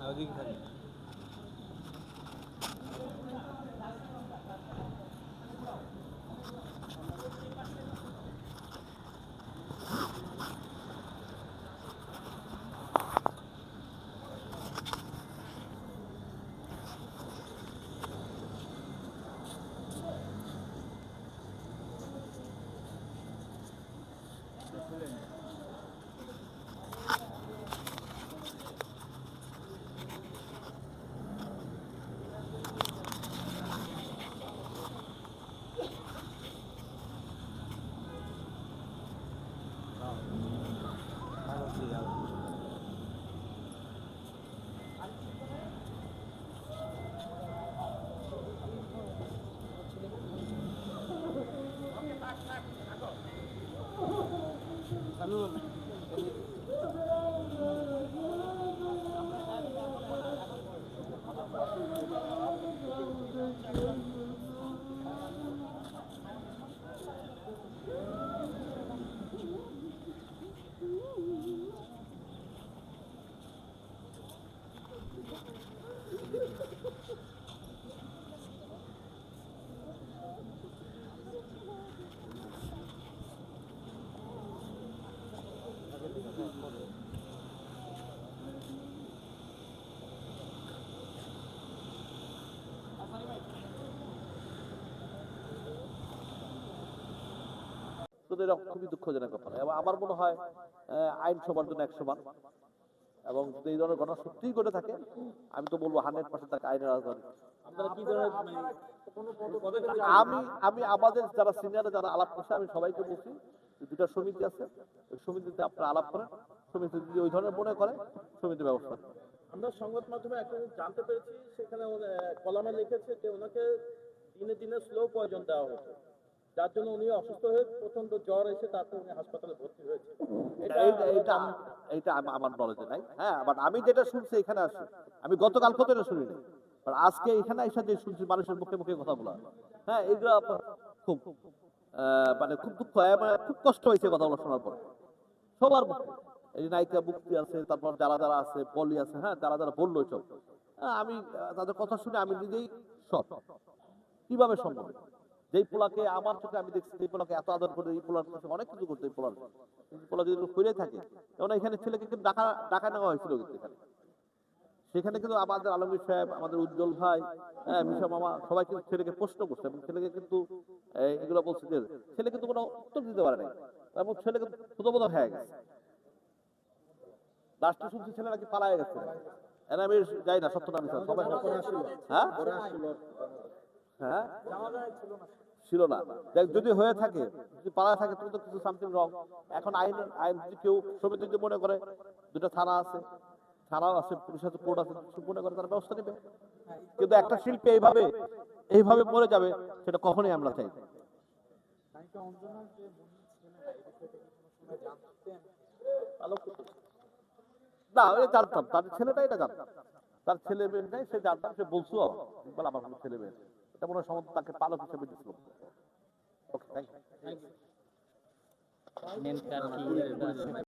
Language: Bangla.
아, 여기 ওদিকে থাকি এটা খুবই দুঃখজনক ব্যাপার। এবং আমার মনে হয় আইন সবার জন্য এক সমান এবং এই ধরনের ঘটনা সত্যিই ঘটে থাকে আমি তো বলব হান্ড্রেড পার্সেন্ট তাকে আইনের ধরনের মানে আমি আমি আমাদের যারা সিনিয়র যারা আলাপ করছে আমি সবাইকে বলছি দুটা সমিতি আছে। ওই সমিতিতে আপনারা আলাপ করেন। সমিতি যদি ওই ধরনের মনে করে সমিতি ব্যবস্থা। আমরা সংবাদ মাধ্যমে একটা জানতে পেরেছি সেখানে কলামে লিখেছে যে ওনাকে দিনে দিনে স্লো পয়জন দেওয়া হতো। যার জন্য উনি অসুস্থ হয়ে প্রচণ্ড জ্বর এসে তারপর উনি হাসপাতালে ভর্তি হয়েছে। এটা আম- আমার নলেজে নাই। হ্যাঁ বাট আমি যেটা শুনছি এখানে আসি। আমি গতকাল কত এটা শুনিনি আজকে এখানে এসে যে শুনছি, মানুষের মুখে মুখে কথা বলা। হ্যাঁ এইগুলো খুব মানে খুব দুঃখ মানে খুব কষ্ট হয়েছে কথাগুলো শোনার পর। সবার মুখে। এই নায়িকা মুক্তি আছে, তারপর যারা যারা আছে, পলি আছে হ্যাঁ যারা যারা বলল সব আমি তাদের কথা শুনে আমি নিজেই শখ কীভাবে সম্ভব? যেই পোলাকে আমার চোখে আমি দেখছি এই পোলাকে এত আদর করে এই পোলার কাছে অনেক কিছু করতে এই পোলার। পোলা যদি খুলে থাকে যেমন এখানে ছেলেকে কিন্তু ডাকা ডাকা নেওয়া হয়েছিল কিন্তু এখানে। সেখানে কিন্তু আমাদের আলমগীর সাহেব আমাদের উজ্জ্বল ভাই হ্যাঁ মিশা মামা সবাই কিন্তু ছেলেকে প্রশ্ন করছে এবং ছেলেকে কিন্তু এগুলো বলছে যে ছেলে কিন্তু কোনো উত্তর দিতে পারে নাই। এবং ছেলে কিন্তু হয়ে গেছে। লাস্টে শুনছি ছেলে নাকি পালায় গেছে। আমি যাই না সত্য নাম সবাই হ্যাঁ? হ্যাঁ? ছিল না। দেখ, যদি হয়ে থাকে যদি পালা থাকে তুমি তো কিছু সামথিং রং এখন আইন আইন যদি কেউ সমিতি যদি মনে করে দুটো থানা আছে থানাও আছে পুলিশ আছে কোর্ট আছে কিছু মনে করে তারা ব্যবস্থা নেবে। কিন্তু একটা শিল্পী এইভাবে এইভাবে মরে যাবে সেটা কখনোই আমরা চাই না। ওই জানতাম তার ছেলেটা এটা জানতাম। তার ছেলে মেয়ে নেই সে জানতাম সে বলছো বলে আমার কোনো ছেলে মেয়ে। এটা মনে হয় তাকে পালক হিসেবে মেন